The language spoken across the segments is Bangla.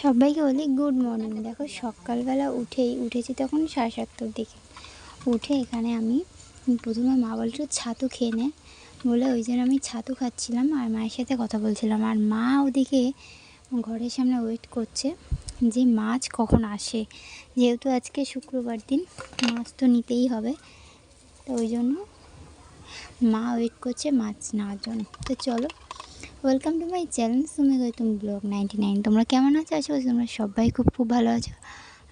সবাইকে বলি গুড মর্নিং দেখো সকালবেলা উঠেই, উঠেছি তখন সাড়ে সাতটার দিকে। উঠে এখানে আমি প্রথমে মা বলছিল ছাতু খেয়ে নে। বলে ওই জন্য আমি ছাতু খাচ্ছিলাম আর মায়ের সাথে কথা বলছিলাম। আর মা ওদিকে ঘরের সামনে ওয়েট করছে যে মাছ কখন আসে। যেহেতু আজকে শুক্রবার দিন, মাছ তো নিতেই হবে। তো ওই জন্য মা ওয়েট করছে মাছ নেওয়ার জন্য। তো চলো welcome to my channel Sumi Gautam vlog ninety nine তোমরা কেমন আছো? আছো তোমরা সবাই খুব খুব ভালো আছো।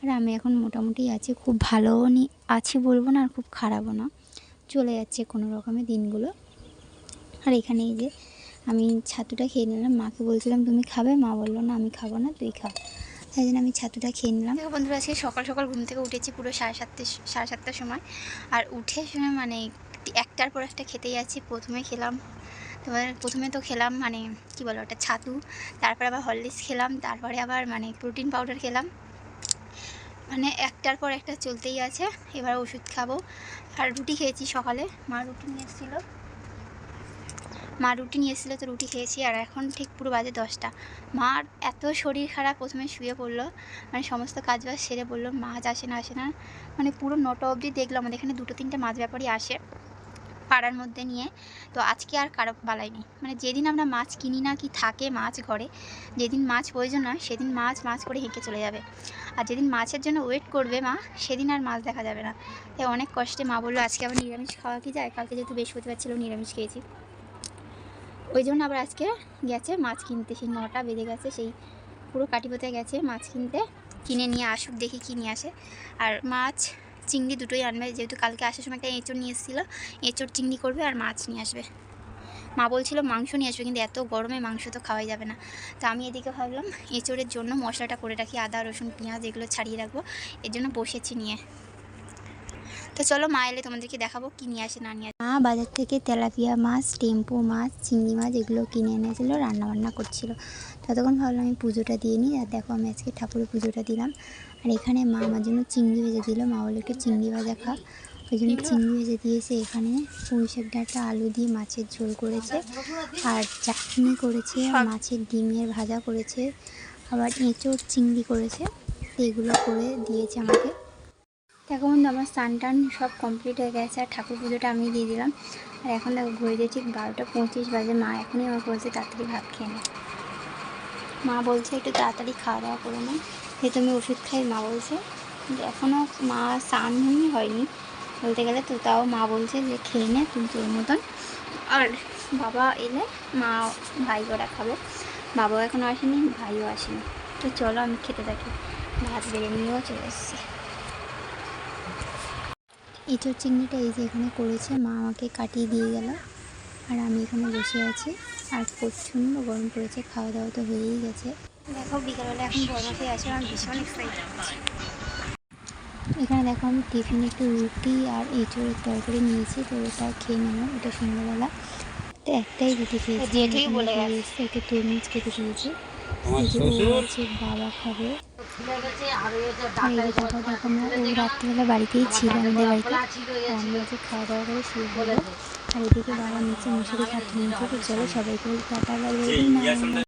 আর আমি এখন মোটামুটি আছি, খুব ভালোও নি, আছি বলব না, আর খুব খারাপও না। চলে যাচ্ছে কোনো রকমের দিনগুলো। আর এখানে এই যে আমি ছাতুটা খেয়ে নিলাম। মাকে বলছিলাম, তুমি খাবে? মা বলল, না, আমি খাব না, তুই খা। তাই জন্য আমি ছাতুটা খেয়ে নিলাম। বন্ধুরা, আজকে সকাল সকাল ঘুম থেকে উঠেছি পুরো সাড়ে সাতটা, সাড়ে সাতটার সময়। আর উঠে মানে একটার পর একটা খেতেই যাচ্ছি। প্রথমে খেলাম তোমার প্রথমে তো খেলাম মানে কি বলো ওটা ছাতু, তারপরে আবার হরলিক্স খেলাম, তারপরে আবার মানে প্রোটিন পাউডার খেলাম। মানে একটার পর একটা চলতেই আছে, এবার ওষুধ খাব। আর রুটি খেয়েছি সকালে, মা রুটি নিয়ে এসেছিল। মা রুটি নিয়ে এসেছিল, তো রুটি খেয়েছি, আর এখন ঠিক পুরো বাজে দশটা। মার এত শরীর খারাপ, প্রথমে শুয়ে পড়ল মানে সমস্ত কাজ বাজ সেরে বলল মাছ আসে না আসে না। মানে পুরো নটা অবধি দেখল আমাদের এখানে দুটো তিনটে মাছ ব্যাপারই আসে। পাড়ার মধ্যে নিয়ে। তো আজকে আর কারও বালাইনি মানে যেদিন আমরা মাছ কিনি না কি থাকে মাছ ঘরে, যেদিন মাছ প্রয়োজন না সেদিন মাছ মাছ করে হেঁকে চলে যাবে। আর যেদিন মাছের জন্য ওয়েট করবে মা, সেদিন আর মাছ দেখা যাবে না। তাই অনেক কষ্টে মা বলল, আজকে আবার নিরামিষ খাওয়া কি যায়? কালকে যেহেতু বৃহস্পতিবার ছিল, নিরামিষ খেয়েছি। ওই জন্য আবার আজকে গেছে মাছ কিনতে। সেই নটা বেজে গেছে, সেই পুরো কাটিপোতে গেছে মাছ কিনতে। কিনে নিয়ে আসুক, দেখি কী নিয়ে আসে। আর মাছ চিংড়ি দুটোই আনবে। যেহেতু কালকে আসার সময় একটা এঁচড় নিয়ে এসেছিল, এঁচড় চিংড়ি করবে আর মাছ নিয়ে আসবে। মা বলছিল মাংস নিয়ে আসবে, কিন্তু এত গরমে মাংস তো খাওয়াই যাবে না। তো আমি এদিকে ভাবলাম, এঁচড়ের জন্য মশলাটা করে রাখি, আদা, রসুন, পেঁয়াজ, এগুলো ছাড়িয়ে রাখব। এর জন্য বসেছি নিয়ে। তো চলো মা এলে তোমাদেরকে দেখাবো কী নিয়ে আসে না নিয়ে মা বাজার থেকে তেলাপিয়া মাছ টেম্পু মাছ চিংড়ি মাছ এগুলো কিনে এনেছিল রান্নাবান্না করছিল। ততক্ষণ ভাবলাম আমি পুজোটা দিয়ে নিই। আর দেখো আমি আজকে ঠাকুরের পুজোটা দিলাম। আর এখানে মা আমার জন্য চিংড়ি ভেজে দিল। মা বলে একটু চিংড়ি ভাজা খা। ওই জন্য চিংড়ি ভেজে দিয়েছে। এখানে পুঁই শাক ডাঁটা আলু দিয়ে মাছের ঝোল করেছে। আর চাটনি করেছে মাছের ডিমের ভাজা করেছে। আবার এঁচোড় চিংড়ি করেছে। এগুলো করে দিয়েছে আমাকে। দেখো বন্ধু, আমার স্নান টান সব কমপ্লিট হয়ে গেছে, আর ঠাকুর পুজোটা আমি দিয়ে দিলাম। আর এখন দেখো ঘুরে দিয়ে ঠিক বারোটা পঁচিশ বাজে, মা এখনই আমার বলছে তাড়াতাড়ি ভাত খেয়ে নে। মা বলছে একটু তাড়াতাড়ি খাওয়া দাওয়া করে নে যেহেতু আমি ওষুধ খাই, মা বলছে। কিন্তু এখনও মা স্নান হয়নি বলতে গেলে তো তাও মা বলছে যে খেয়ে নে তুমি তোর মতন। আর বাবা এলে মা ভাই ওরা খাবে বাবাও এখনও আসেনি, ভাইও আসেনি। তো চলো আমি খেতে থাকি। ভাত বেড়ে নিয়েও চলে এসেছি। এঁচোর চিংড়িটা এই যে এখানে করেছে মা আমাকে কাটিয়ে দিয়ে গেল। আর আমি এখানে বসে আছি। আর প্রচণ্ড গরম পড়েছে খাওয়া দাওয়া তো হয়েই গেছে। দেখো বিকালবেলা এখন গরমাতে আছে আমার ভীষণ এক্সাইটেড এখানে দেখো আমি টিফিনে একটু রুটি আর এঁচোড়ের তরকারি নিয়েছি তো ওটা খেয়ে নিলাম ওটা সন্ধ্যাবেলা। তো একটাই রুটি খেয়েছি একটু তরমুজ খেতে আছে বাবা খাবে। এই যে দেখো দেখো আমরা রাত্রিবেলা বাড়িতেই ছিল আমাদের বাড়িতে আমরা যে খাওয়া দাওয়া করে শুয়ে পড়ব আর এদিকে বাবা নিচে মশুরি খাটতে নিয়েছে তো চলো সবাইকে টাটা।